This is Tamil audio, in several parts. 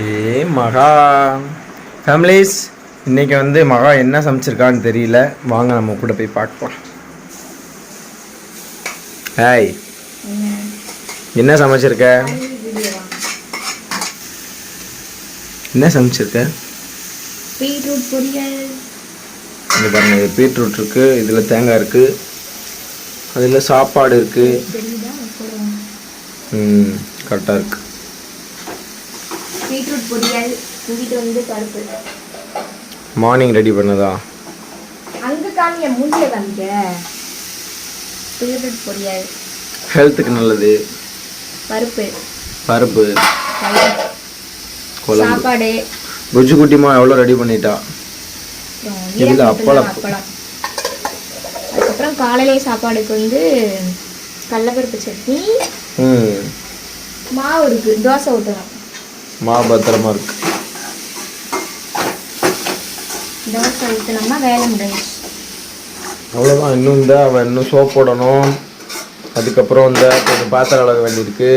ஏ மகா. ஃபேமிலிஸ் இன்னைக்கு வந்து மகா என்ன சமைச்சிருக்கான்னு தெரியல. வாங்க நம்ம கூட போய் பார்க்கலாம். ஹாய் என்ன சமைச்சிருக்க? என்ன சமைச்சிருக்க? பீட்ரூட் பொரியல். இங்கே பாருங்க இது பீட்ரூட் இருக்கு இதில் தேங்காய் இருக்கு அதில் சாப்பாடு இருக்கு. தெரியுதா போடுவோம் ம் கரெக்டாக இருக்கு. பீட்ரூட் பொரியல் இங்கிட்டு வந்து பருப்பு மார்னிங் ரெடி பண்ணதா? அங்க காமிக்க மூஞ்சில காமிக்க. பீட்ரூட் பொரியல். ஹெல்த்துக்கு நல்லது. பருப்பு. பருப்பு. குழம்பு. சாப்பாடு. புஜ்ஜு குட்டிமா எவ்வளோ ரெடி பண்ணிட்டா? ஈரப்பதம் அப்பளம். அப்பளம். அதுக்கப்புறம் காலையிலே சாப்பாடுக்கு வந்து கடலப்பருப்பு சட்னி. மாவு இருக்கு. தோசை ஊற்றணும் மா பத்திரமா இருக்கு. தோசை ஊற்றினோம்னா வேலை முடிஞ்சு அவ்வளோதான் இன்னும் இந்த அவன் இன்னும் சோப் போடணும். அதுக்கப்புறம் இந்த கொஞ்சம் பாத்திரம் அளக்க வேண்டியிருக்கு.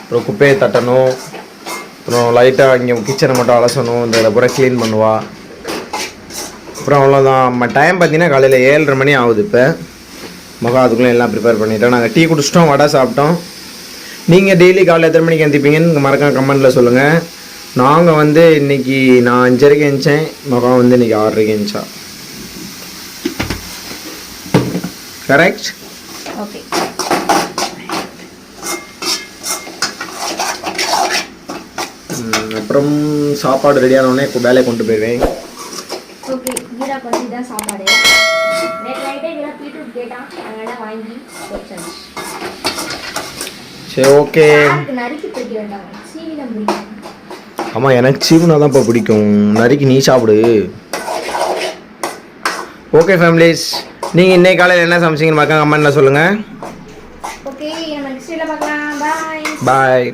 அப்புறம் குப்பையை தட்டணும். அப்புறம் லைட்டாக இங்கே கிச்சனை மட்டும் அலசணும். இந்த அப்புறம் க்ளீன் பண்ணுவா. அப்புறம் அவ்வளோதான் நம்ம டைம் பார்த்தீங்கன்னா காலையில் ஏழரை மணி ஆகுது இப்போ. மகா அதுக்குள்ளே எல்லாம் ப்ரிப்பேர் பண்ணிட்டோம். நாங்கள் டீ குடிச்சிட்டோம் வடை சாப்பிட்டோம். நீங்கள் டெய்லி காலையில் எத்தனை மணிக்கு எந்திப்பீங்கன்னு மறக்காம கமெண்ட்டில் சொல்லுங்கள் நாங்கள் வந்து இன்னைக்கு நான் அஞ்சரைக்கு எழுந்தேன் மகா வந்து இன்னைக்கு ஆறரைக்கு எழுந்தா கரெக்ட் ஓகே அப்புறம் சாப்பாடு ரெடியானோடனே வேலையை கொண்டு போயிடுவேன் ஓகே சாப்பாடு. நேற்று நைட்டே வீரா பீட்ரூட் கேட்டான் அதனால வாங்கி வச்சாச்சு சரி ஓகே ஆமாம் எனக்கு சீவனா தான் இப்போ பிடிக்கும். நறுக்கி நீ சாப்பிடு. ஓகே ஃபேமிலிஸ் நீங்கள் இன்னைக்கு காலையில் என்ன சமைச்சிங்கன்னு மறக்காம கமெண்ட்டில் சொல்லுங்கள் பாய்